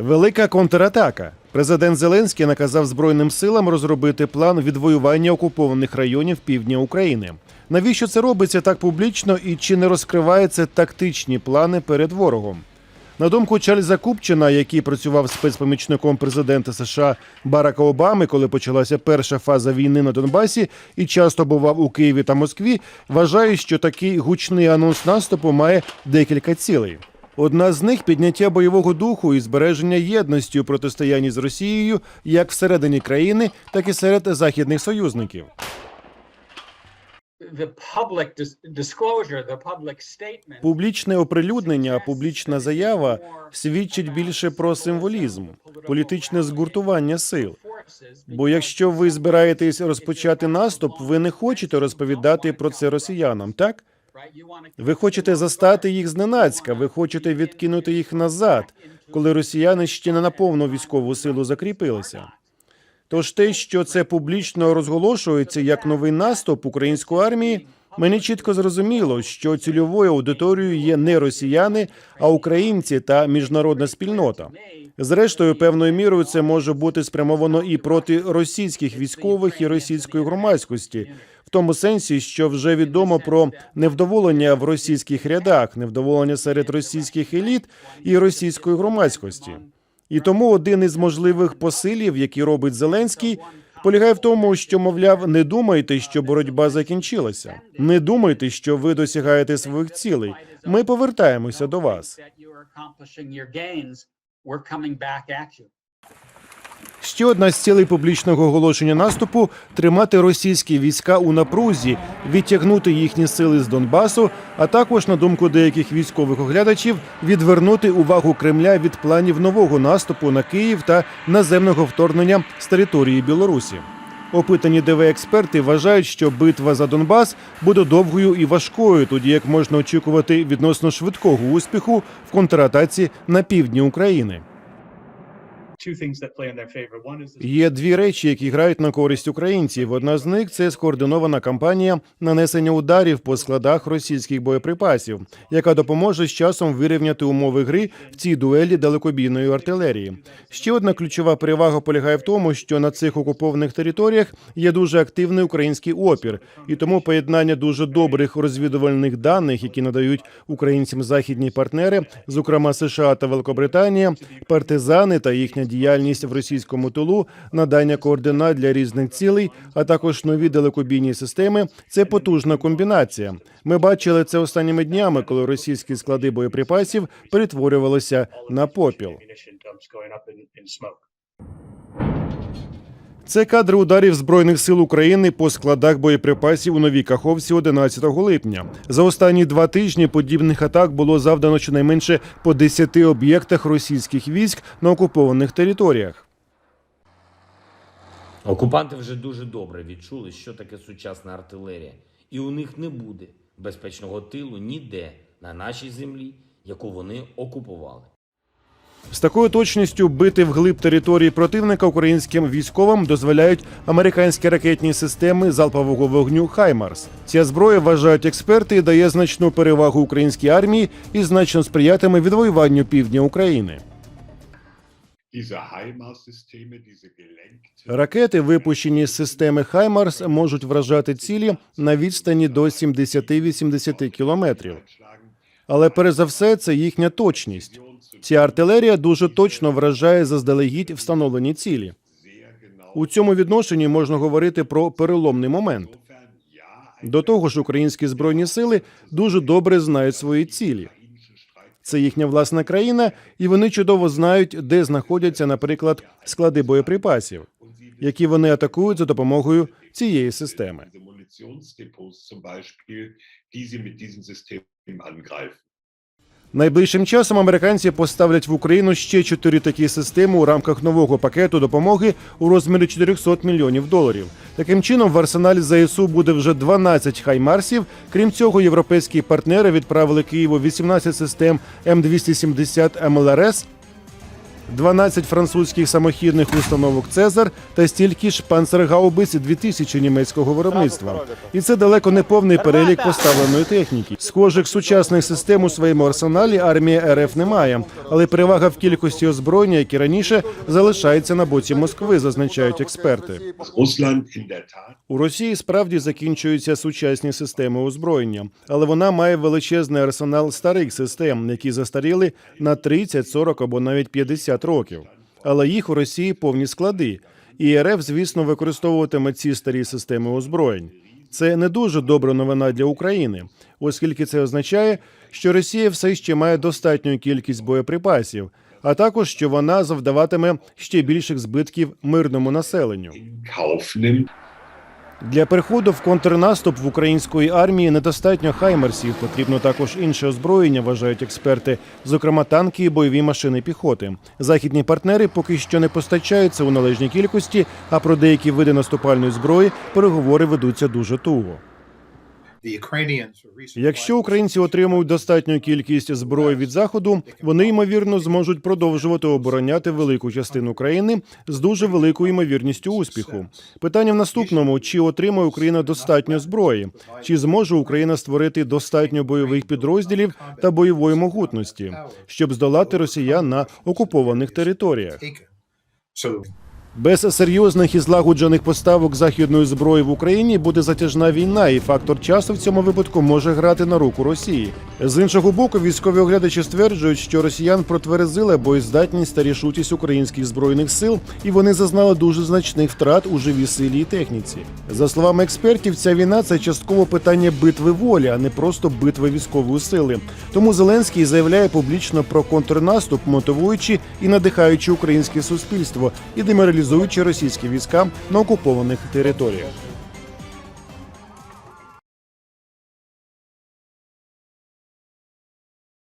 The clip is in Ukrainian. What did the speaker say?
Велика контратака. Президент Зеленський наказав Збройним силам розробити план відвоювання окупованих районів півдня України. Навіщо це робиться так публічно і чи не розкриваються тактичні плани перед ворогом? На думку Чарльза Купчина, який працював спецпомічником президента США Барака Обами, коли почалася перша фаза війни на Донбасі, і часто бував у Києві та Москві, вважає, що такий гучний анонс наступу має декілька цілей. Одна з них підняття бойового духу і збереження єдності у протистоянні з Росією як всередині країни, так і серед західних союзників. Публічне оприлюднення, публічна заява свідчить більше про символізм, політичне згуртування сил. Бо якщо ви збираєтесь розпочати наступ, ви не хочете розповідати про це росіянам, так? Ви хочете застати їх зненацька, ви хочете відкинути їх назад, коли росіяни ще не на повну військову силу закріпилися. Тож те, що це публічно розголошується як новий наступ української армії, мені чітко зрозуміло, що цільовою аудиторією є не росіяни, а українці та міжнародна спільнота. Зрештою, певною мірою це може бути спрямовано і проти російських військових і російської громадськості, тому сенсі, що вже відомо про невдоволення в російських рядах, невдоволення серед російських еліт і російської громадськості. І тому один із можливих посилів, які робить Зеленський, полягає в тому, що мовляв, не думайте, що боротьба закінчилася. Не думайте, що ви досягаєте своїх цілей. Ми повертаємося до вас. Ще одна з цілей публічного оголошення наступу тримати російські війська у напрузі, відтягнути їхні сили з Донбасу, а також, на думку деяких військових оглядачів, відвернути увагу Кремля від планів нового наступу на Київ та наземного вторгнення з території Білорусі. Опитані ДВ експерти вважають, що битва за Донбас буде довгою і важкою, тоді як можна очікувати відносно швидкого успіху в контратаці на півдні України. Є дві речі, які грають на користь українців. Одна з них це скоординована кампанія нанесення ударів по складах російських боєприпасів, яка допоможе з часом вирівняти умови гри в цій дуелі далекобійної артилерії. Ще одна ключова перевага полягає в тому, що на цих окупованих територіях є дуже активний український опір, і тому поєднання дуже добрих розвідувальних даних, які надають українцям західні партнери, зокрема США та Великобританія, партизани та їхня діяльність в російському тилу, надання координат для різних цілей, а також нові далекобійні системи. Це потужна комбінація. Ми бачили це останніми днями, коли російські склади боєприпасів перетворювалися на попіл. Це кадри ударів збройних сил України по складах боєприпасів у новій Каховці 11 липня. За останні два тижні подібних атак було завдано щонайменше по 10 об'єктах російських військ на окупованих територіях. Окупанти вже дуже добре відчули, що таке сучасна артилерія, і у них не буде безпечного тилу ніде на нашій землі, яку вони окупували. З такою точністю бити вглиб території противника українським військовим дозволяють американські ракетні системи залпового вогню Хаймарс. Ця зброя вважають експерти дає значну перевагу українській армії і значно сприятиме відвоюванню півдня України. Ракети, випущені з системи Хаймарс, можуть вражати цілі на відстані до 70-80 кілометрів. Але перш за все, це їхня точність. Ця артилерія дуже точно вражає заздалегідь встановлені цілі. У цьому відношенні можна говорити про переломний момент. До того ж, українські збройні сили дуже добре знають свої цілі. Це їхня власна країна, і вони чудово знають, де знаходяться, наприклад, склади боєприпасів, які вони атакують за допомогою цієї системи. Найближчим часом американці поставлять в Україну ще чотири такі системи у рамках нового пакету допомоги у розмірі 400 мільйонів доларів. Таким чином, в арсеналі ЗСУ буде вже 12 хаймарсів. Крім цього, європейські партнери відправили Києву 18 систем М270 МЛРС. 12 французьких самохідних установок Цезар та стільки ж панцергаубиць 2000 німецького виробництва. І це далеко не повний перелік поставленої техніки. Схожих сучасних систем у своєму арсеналі армія РФ не має, але перевага в кількості озброєння, як і раніше, залишається на боці Москви, зазначають експерти. У Росії справді закінчуються сучасні системи озброєння, але вона має величезний арсенал старих систем, які застаріли на 30, 40 або навіть 50 років. Але їх у Росії повні склади, і РФ, звісно, використовуватиме ці старі системи озброєнь. Це не дуже добра новина для України, оскільки це означає, що Росія все ще має достатню кількість боєприпасів, а також що вона завдаватиме ще більших збитків мирному населенню. Для переходу в контрнаступ в української армії недостатньо хаймерсів. Потрібно також інше озброєння, вважають експерти, зокрема танки і бойові машини піхоти. Західні партнери поки що не постачаються у належній кількості, а про деякі види наступальної зброї переговори ведуться дуже туго. Якщо українці отримують достатню кількість зброї від заходу, вони ймовірно зможуть продовжувати обороняти велику частину країни з дуже великою ймовірністю успіху. Питання в наступному: чи отримає Україна достатньо зброї, чи зможе Україна створити достатньо бойових підрозділів та бойової могутності, щоб здолати росіян на окупованих територіях. Без серйозних і злагоджених поставок західної зброї в Україні буде затяжна війна, і фактор часу в цьому випадку може грати на руку Росії. З іншого боку, військові оглядачі стверджують, що росіян протверезила боєздатність та рішучість українських збройних сил, і вони зазнали дуже значних втрат у живій силі і техніці. За словами експертів, ця війна це частково питання битви волі, а не просто битви військової сили. Тому Зеленський заявляє публічно про контрнаступ, мотивуючи і надихаючи українське суспільство і деморалізуючи російські війська на окупованих територіях.